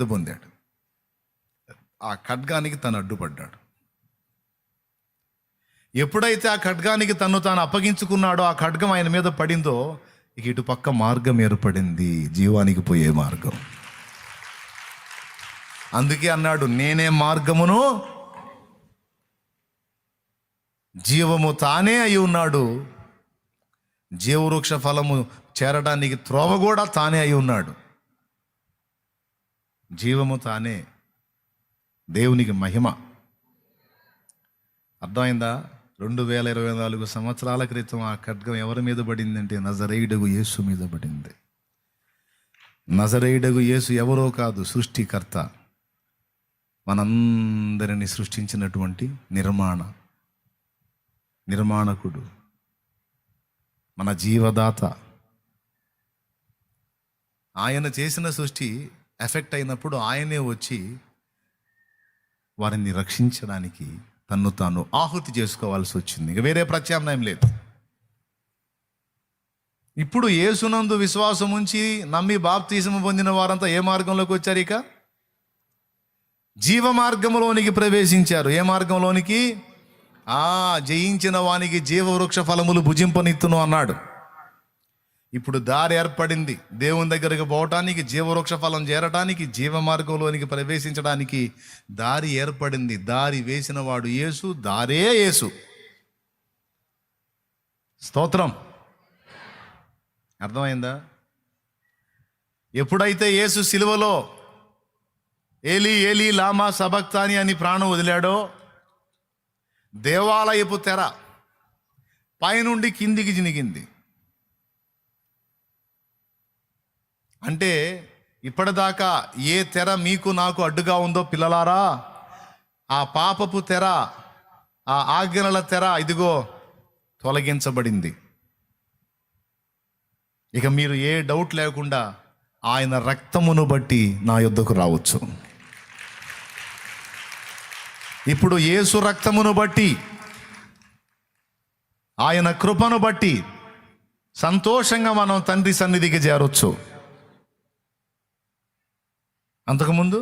పొందాడు. ఆ ఖడ్గానికి తను అడ్డుపడ్డాడు. ఎప్పుడైతే ఆ ఖడ్గానికి తను తాను అప్పగించుకున్నాడో ఆ ఖడ్గం ఆయన మీద పడిందో ఇక ఇటు పక్క మార్గం ఏర్పడింది. జీవానికి పోయే మార్గం. అందుకే అన్నాడు నేనే మార్గమును జీవము తానే అయి ఉన్నాడు. జీవవృక్ష ఫలము చేరడానికి త్రోవ కూడా తానే అయి ఉన్నాడు. జీవము తానే దేవునికి మహిమ. అర్థమైందా? రెండు వేల ఇరవై నాలుగు సంవత్సరాల క్రితం ఆ ఖడ్గం ఎవరి మీద పడిందంటే నజరేయుడగు యేసు మీద పడింది. నజరేయుడగు యేసు ఎవరో కాదు సృష్టికర్త. మనందరిని సృష్టించినటువంటి నిర్మాణ నిర్మాణకుడు మన జీవదాత. ఆయన చేసిన సృష్టి ఎఫెక్ట్ అయినప్పుడు ఆయనే వచ్చి వారిని రక్షించడానికి తన్ను తాను ఆహుతి చేసుకోవాల్సి వచ్చింది. ఇక వేరే ప్రత్యామ్నాయం లేదు. ఇప్పుడు ఏసునందు విశ్వాసం ఉంచి నమ్మి బాప్తీసము పొందిన వారంతా ఏ మార్గంలోకి వచ్చారు ఇక? జీవ మార్గంలోనికి ప్రవేశించారు. ఏ మార్గంలోనికి? ఆ జయించిన వానికి జీవవృక్ష ఫలములు భుజింపనిత్తును అన్నాడు. ఇప్పుడు దారి ఏర్పడింది. దేవుని దగ్గరికి పోవటానికి జీవవృక్ష ఫలం చేరటానికి జీవ మార్గంలోనికి ప్రవేశించడానికి దారి ఏర్పడింది. దారి వేసిన వాడు యేసు దారే యేసు. స్తోత్రం. అర్థమైందా? ఎప్పుడైతే యేసు సిలువలో ఏలి ఏలి లామా సబక్తాని అని ప్రాణం వదిలాడో దేవాలయపు తెర పైనుండి కిందికి జినిగింది. అంటే ఇప్పటిదాకా ఏ తెర మీకు నాకు అడ్డుగా ఉందో పిల్లలారా ఆ పాపపు తెర ఆ ఆజ్ఞల తెర ఇదిగో తొలగించబడింది. ఇక మీరు ఏ డౌట్ లేకుండా ఆయన రక్తమును బట్టి నా యుద్ధకు రావచ్చు. ఇప్పుడు యేసు రక్తమును బట్టి ఆయన కృపను బట్టి సంతోషంగా మనం తండ్రి సన్నిధికి చేరొచ్చు. అంతకుముందు